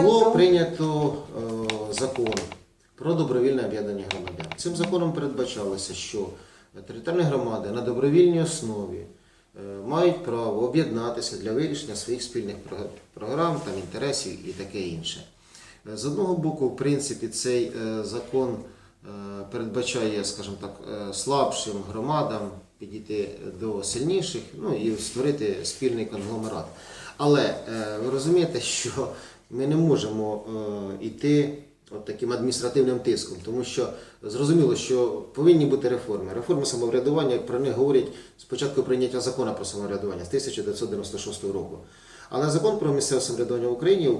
Було прийнято е, закон про добровільне об'єднання громадян. Цим законом передбачалося, що територіальні громади на добровільній основі е, мають право об'єднатися для вирішення своїх спільних програм, там, інтересів і таке інше. Е, З одного боку, в принципі, цей закон передбачає, скажімо так, слабшим громадам підійти до сильніших, ну і створити спільний конгломерат. Але ви розумієте, що ми не можемо е, йти от таким адміністративним тиском, тому що зрозуміло, що повинні бути реформи. Реформи самоврядування про них говорять спочатку прийняття закону про самоврядування з 1996 року. Але закон про місцеве самоврядування в Україні, е,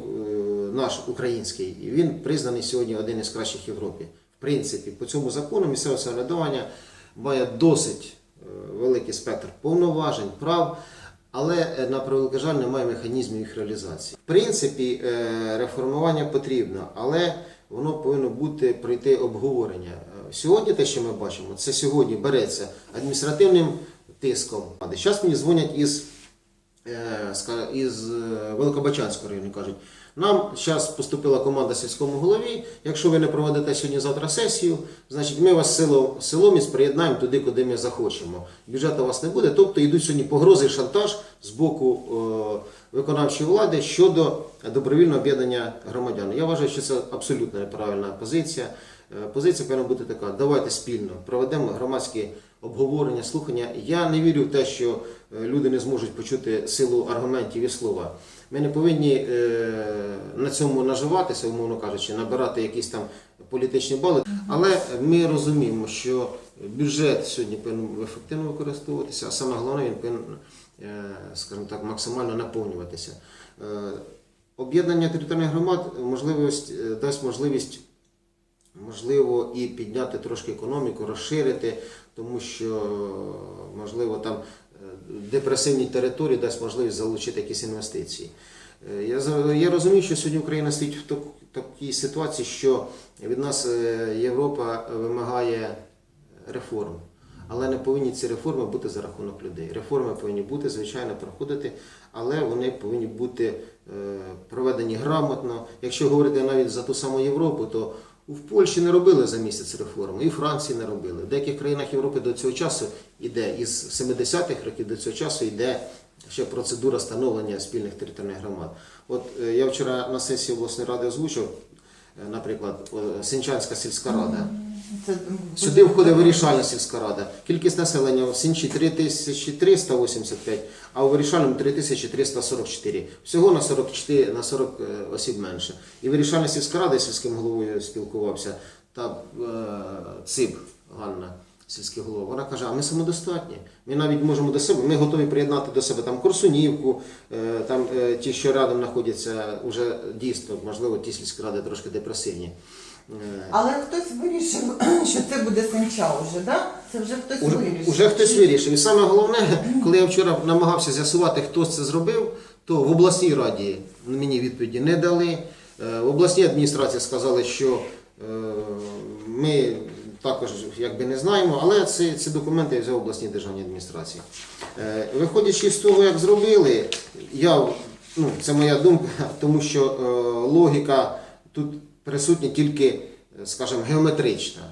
наш український, він признаний сьогодні один із кращих в Європі. В принципі, по цьому закону місцеве самоврядування має досить е, великий спектр повноважень, прав, але е, на превеликий жаль немає механізмів їх реалізації. В принципі, е, реформування потрібно, але воно повинно бути пройти обговорення. Е, Сьогодні те, що ми бачимо, це сьогодні береться адміністративним тиском. Зараз мені дзвонять із із Великобачанського району кажуть, нам зараз поступила команда сільському голові. Якщо ви не проведете сьогодні завтра сесію, значить ми вас село, селоміць приєднаємо туди, куди ми захочемо. Бюджету у вас не буде. Тобто йдуть сьогодні погрози і шантаж з боку е, виконавчої влади щодо добровільного об'єднання громадян. Я вважаю, що це абсолютно неправильна позиція. Е, Позиція повинна бути така: давайте спільно проведемо громадські обговорення, слухання. Я не вірю в те, що е, люди не зможуть почути силу аргументів і слова. Ми не повинні е, на цьому наживатися, умовно кажучи, набирати якісь там політичні бали. Але ми розуміємо, що бюджет сьогодні повинен ефективно використовуватися, а саме головне, він повинен, е, скажімо так, максимально наповнюватися. Е, Об'єднання територіальних громад можливість дасть можливість можливо і підняти трошки економіку, розширити, тому що можливо там е, депресивні території дасть можливість залучити якісь інвестиції. Е, Я, я розумію, що сьогодні Україна стоїть в так- такій ситуації, що від нас е, Європа вимагає реформ. Але не повинні ці реформи бути за рахунок людей. Реформи повинні бути, звичайно, проходити, але вони повинні бути е, проведені грамотно. Якщо говорити навіть за ту саму Європу, то в Польщі не робили за місяць реформи, і Франції не робили. В деяких країнах Європи до цього часу йде із 70-х років до цього часу йде ще процедура становлення спільних територіальних громад. От е, я вчора на сесії обласної ради озвучив, е, наприклад, Сенчанська сільська рада. Це Сюди входить вирішальна сільська рада. Кількість населення в Сінчі 3385, а у вирішальному 3344. Всього на 44, на 40 е, осіб менше. І вирішальна сільська рада я сільським головою спілкувався, та е, ЦИП Ганна, сільський голова, вона каже, а ми самодостатні. Ми навіть можемо до себе, ми готові приєднати до себе там Корсунівку, е, там е, ті, що рядом знаходяться, вже дійсно, можливо, ті сільські ради трошки депресивні. Е, Але хтось вирішив, що це буде сенча вже, да? Це вже хтось Уже, вирішив. уже хтось вирішив. І саме головне, коли я вчора намагався з'ясувати, хто це зробив, то в обласній раді мені відповіді не дали. Е, В обласній адміністрації сказали, що е, ми також якби не знаємо, але ці, ці документи я взяв в обласній державній адміністрації. Е, Виходячи з того, як зробили, я, ну, це моя думка, тому що е, логіка тут присутня тільки, е, скажімо, геометрична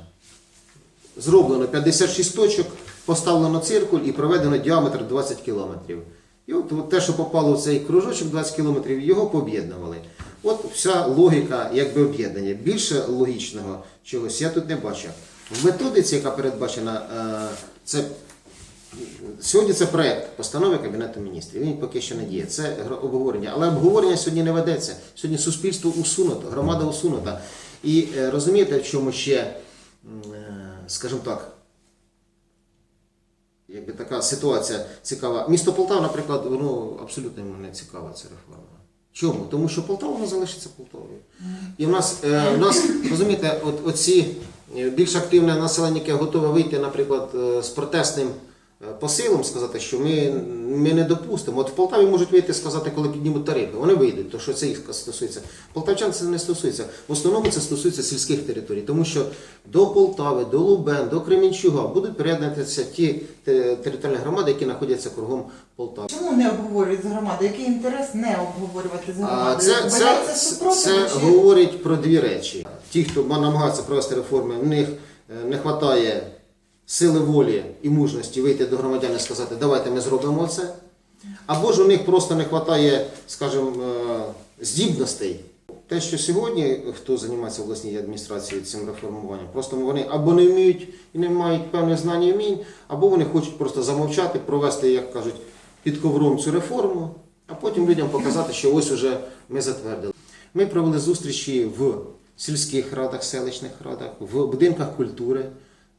зроблено 56 точок, поставлено циркуль і проведено діаметр 20 кілометрів. І от, те, що попало в цей кружочок 20 кілометрів, його пооб'єднували. От вся логіка якби об'єднання. Більше логічного чогось я тут не бачив. В методиці, яка передбачена, е, це Сьогодні це проект постанови Кабінету міністрів. Він поки що не діє. Це обговорення. Але обговорення сьогодні не ведеться. Сьогодні суспільство усунуто, громада усунута. І е, розумієте, в чому ще, е, скажімо так, якби така ситуація цікава. Місто Полтава, наприклад, воно абсолютно йому не цікава ця реформа. Чому? Тому що Полтава вона залишиться Полтавою. І в нас, е, в нас розумієте, от, оці більш активне населення, яке готове вийти, наприклад, з протестним посилом сказати, що ми, ми не допустимо. От в Полтаві можуть вийти сказати, коли піднімуть тарифи. Вони вийдуть, то що це їх стосується. Полтавчан це не стосується. В основному це стосується сільських територій, тому що до Полтави, до Лубен, до Кременчуга будуть приєднатися ті територіальні громади, які знаходяться кругом Полтави. Чому не обговорюють з громадою? Який інтерес не обговорювати з громадою? це, це, це, це говорить про дві речі. Ті, хто намагається провести реформи, в них е, не вистачає сили волі і мужності вийти до громадян і сказати, давайте ми зробимо це. Або ж у них просто не вистачає, скажімо, е, здібностей. Те, що сьогодні хто займається в обласній адміністрації цим реформуванням, просто вони або не вміють і не мають певних знань і вмінь, або вони хочуть просто замовчати, провести, як кажуть, під ковром цю реформу, а потім людям показати, що ось уже ми затвердили. Ми провели зустрічі в сільських радах, селищних радах, в будинках культури,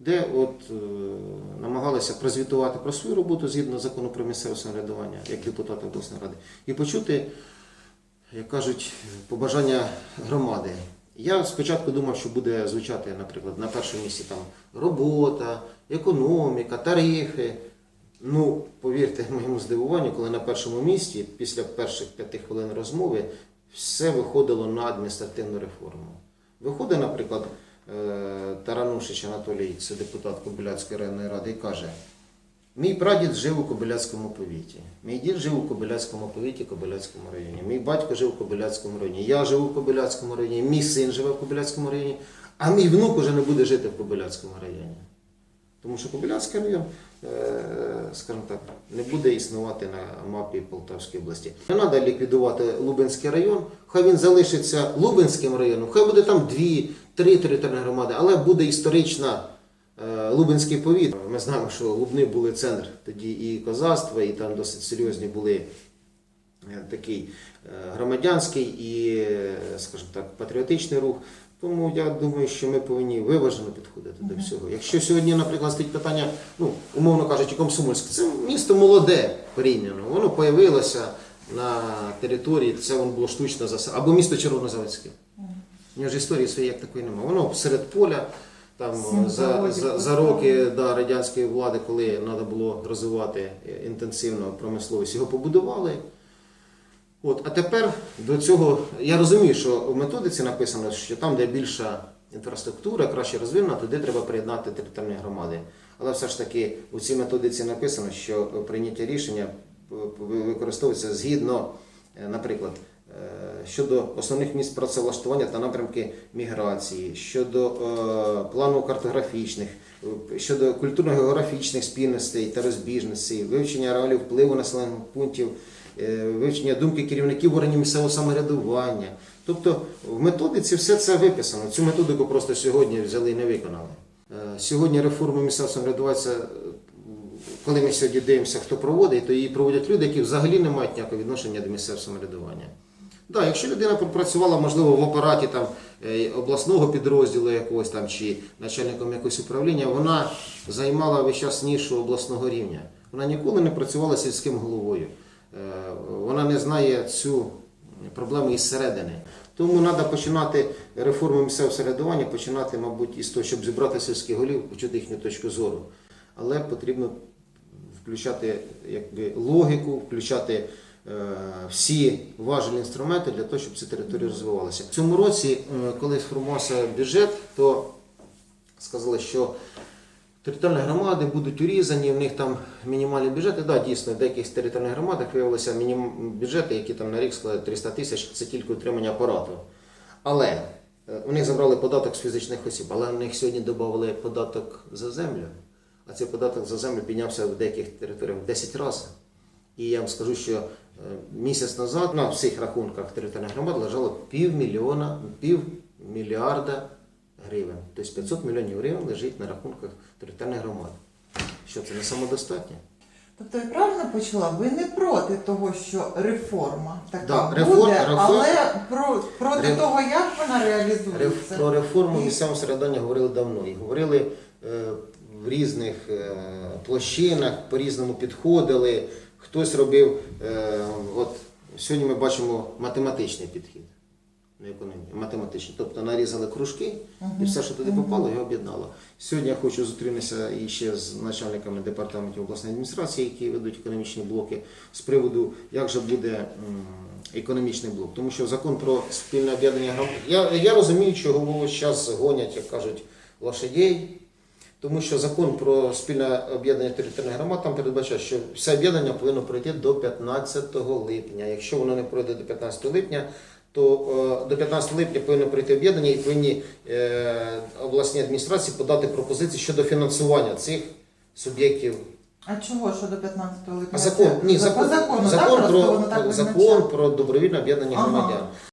де от, е, намагалися прозвітувати про свою роботу згідно закону про місцеве самоврядування як депутати обласної ради, і почути, як кажуть, побажання громади. Я спочатку думав, що буде звучати, наприклад, на першому місці там робота, економіка, тарифи. Ну, повірте моєму здивуванню, коли на першому місці, після перших п'яти хвилин розмови, все виходило на адміністративну реформу. Виходить, наприклад, Таранушич Анатолій, це депутат Кобиляцької районної ради, і каже: Мій прадід жив у Кобиляцькому повіті. Мій дід жив у Кобиляцькому повіті, Кобиляцькому районі. Мій батько жив у Кобиляцькому районі. Я живу в Кобиляцькому районі, мій син живе в Кобиляцькому районі, а мій внук уже не буде жити в Кобиляцькому районі. Тому що Кобиляцький район, е, скажімо так, не буде існувати на мапі Полтавської області. Не треба ліквідувати Лубенський район, хай він залишиться Лубенським районом, хай буде там дві, три територіальні громади, але буде історична е, Лубенський повіт. Ми знаємо, що Лубни були центр тоді і козацтва, і там досить серйозні були е, такий е, громадянський і, скажімо так, патріотичний рух. Тому я думаю, що ми повинні виважено підходити до всього. Якщо сьогодні, наприклад, стоїть питання, ну, умовно кажучи, Комсомольськ, це місто молоде порівняно, воно появилося на території, це воно було штучно заселено, або місто Червонозаводське. У нього ж історії своєї як такої немає. Воно серед поля, там Сім за, за, за роки да, радянської влади, коли треба було розвивати е, інтенсивно промисловість, його побудували. От, а тепер до цього я розумію, що в методиці написано, що там, де більша інфраструктура, краще розвинена, туди треба приєднати територіальні громади. Але все ж таки у цій методиці написано, що прийняття рішення е, використовується згідно, е, наприклад, е, щодо основних місць працевлаштування та напрямки міграції, щодо е, плану картографічних, е, щодо культурно-географічних спільностей та розбіжностей, вивчення реалів впливу населених пунктів, е, вивчення думки керівників органів місцевого самоврядування. Тобто в методиці все це виписано. Цю методику просто сьогодні взяли і не виконали. Е, Сьогодні реформу місцевого самоврядування, е, коли ми сьогодні дивимося, хто проводить, то її проводять люди, які взагалі не мають ніякого відношення до місцевого самоврядування. Да, якщо людина пропрацювала, можливо, в апараті там, е, обласного підрозділу якогось там чи начальником якогось управління, вона займала весь час нішу обласного рівня. Вона ніколи не працювала сільським головою. Е, Вона не знає цю проблему із середини. Тому треба починати реформу місцевого самоврядування, починати, мабуть, із того, щоб зібрати сільських голів, почути їхню точку зору. Але потрібно включати якби, логіку, включати всі важелі інструменти для того, щоб ці території розвивалися. В цьому році, е, коли сформувався бюджет, то сказали, що територіальні громади будуть урізані, в них там мінімальні бюджети. Так, дійсно, в деяких територіальних громадах виявилися бюджети, які там на рік склали 300 тисяч, це тільки утримання апарату. Але е, у них забрали податок з фізичних осіб, але у них сьогодні додали податок за землю. А цей податок за землю піднявся в деяких територіях в 10 разів. І я вам скажу, що е, місяць назад на всіх рахунках територіальних громад лежало півмільйона, півмільярда гривень. Тобто 500 мільйонів гривень лежить на рахунках територіальних громад. Що це не самодостатньо? Тобто я правильно почула, ви не проти того, що реформа така Да, буде, реформ- але про, проти Реф- того, як вона Реф- реалізується. Про реформу І- місцевого середання говорили давно. І говорили е, в різних е, площинах, по-різному підходили. Хтось робив, е, от сьогодні ми бачимо математичний підхід. не економічні, математичні. Тобто нарізали кружки і все, що туди попало, його об'єднало. Сьогодні я хочу зустрітися і ще з начальниками департаментів обласної адміністрації, які ведуть економічні блоки, з приводу, як же буде економічний блок. Тому що закон про спільне об'єднання громад. Я, я розумію, чого зараз гонять, як кажуть, лошадей. Тому що закон про спільне об'єднання територіальних громад там передбачає, що все об'єднання повинно пройти до 15 липня. Якщо воно не пройде до 15 липня, то е, до 15 липня повинно пройти об'єднання і повинні е, обласні адміністрації подати пропозиції щодо фінансування цих суб'єктів. А чого, що до 15 липня? А закон ні, закон, по закон так? про так закон про добровільне об'єднання Ага. громадян.